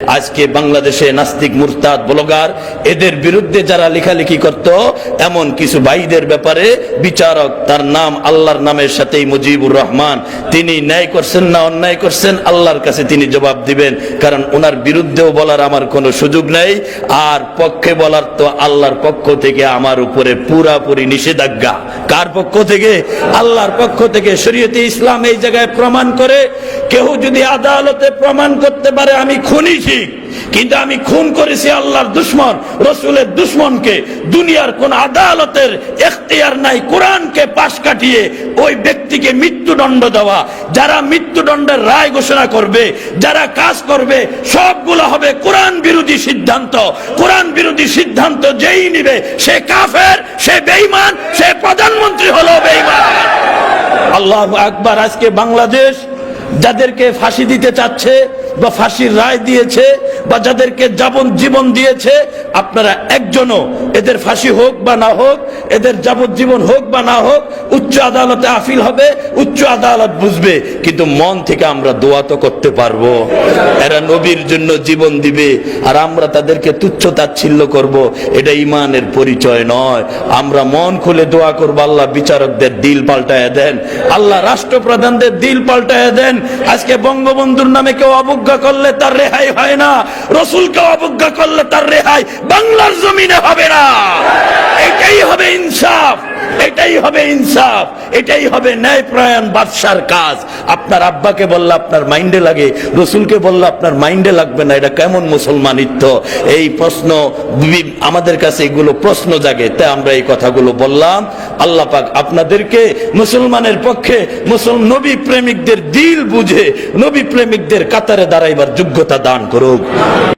আজকে বাংলাদেশে নাস্তিক, মুরতাদ, ব্লগার, এদের বিরুদ্ধে যারা লেখালেখি করত, এমন কিছু ভাইদের ব্যাপারে বিচারক তার নাম আল্লাহর নামের সাথেই মুজিবুর রহমান। তিনি ন্যায় করছেন না অন্যায় করছেন, আল্লাহর কাছে তিনি জবাব দিবেন, কারণ ওনার বিরুদ্ধেও বলার আমার কোনো সুযোগ নেই, আর পক্ষে বলার তো আল্লাহর পক্ষ থেকে আমার উপরে পুরাপুরি নিষেধাজ্ঞা। কার পক্ষ থেকে? আল্লাহর পক্ষ থেকে। শরীয়তে ইসলাম এই জায়গায় প্রমাণ করে, কেউ যদি আদালতে প্রমাণ করতে পারে, আমি খুনি ঠিক কিন্তু আমি খুন করেছি আল্লাহর দুশ্মন, রসুলের দুশ্মনকে। দুনিয়ার কোন আদালতের এখতিয়ার নাই, কোরআনকে পাশ কাটিয়ে ওই ব্যক্তিকে মৃত্যুদণ্ড দেওয়া। যারা মৃত্যুদণ্ডের রায় ঘোষণা করবে, যারা কাজ করবে, সবগুলো হবে কোরআন বিরোধী সিদ্ধান্ত। কোরআন বিরোধী সিদ্ধান্ত যেই নিবে, সে কাফের, সে বেঈমান, সে প্রধানমন্ত্রী হলো বেঈমান। আল্লাহ আকবার, আজকে বাংলাদেশ যাদেরকে ফাঁসি দিতে চাচ্ছে বা ফাঁসির রায় দিয়েছে বা যাদেরকে যাবন জীবন দিয়েছে, আপনারা একজনও এদের ফাঁসি হোক বা না হোক এদের যাবজ্জীবন হোক বা না হোক, উচ্চ আদালতে আপিল হবে, উচ্চ আদালত বুঝবে, কিন্তু মন থেকে আমরা দোয়া তো করতে পারব। এরা নবীর জন্য জীবন দিবে, আর আমরা তাদেরকে তুচ্ছ তাচ্ছিল্য করব, এটা ইমানের পরিচয় নয়। আমরা মন খুলে দোয়া করব, আল্লাহ বিচারকদের দিল পাল্টায় দেন, আল্লাহ রাষ্ট্রপ্রধানদের দিল পাল্টায় দেন। আজকে বঙ্গবন্ধুর নামে কেউ অবজ্ঞা করলে তার রেহাই হয় না রসুলকে অবজ্ঞা করলে তার রেহাই বাংলার জমিনে হবে না এটাই হবে ইনসাফ এটাই হবে ইনসাফ, এটাই হবে ন্যায় ন্যায়প্রায়ণ বাদশার কাজ। আপনার আব্বাকে বললে আপনার মাইন্ডে লাগে, রসুলকে বললে আপনার মাইন্ডে লাগবে না, এটা কেমন মুসলমানিত্ব? এই প্রশ্ন আমাদের কাছে এগুলো প্রশ্ন জাগে তাই আমরা এই কথাগুলো বললাম। আল্লাহ পাক আপনাদেরকে মুসলমানের পক্ষে মুসল, নবী প্রেমিকদের দিল বুঝে, নবী প্রেমিকদের কাতারে দাঁড়াইবার যোগ্যতা দান করুক।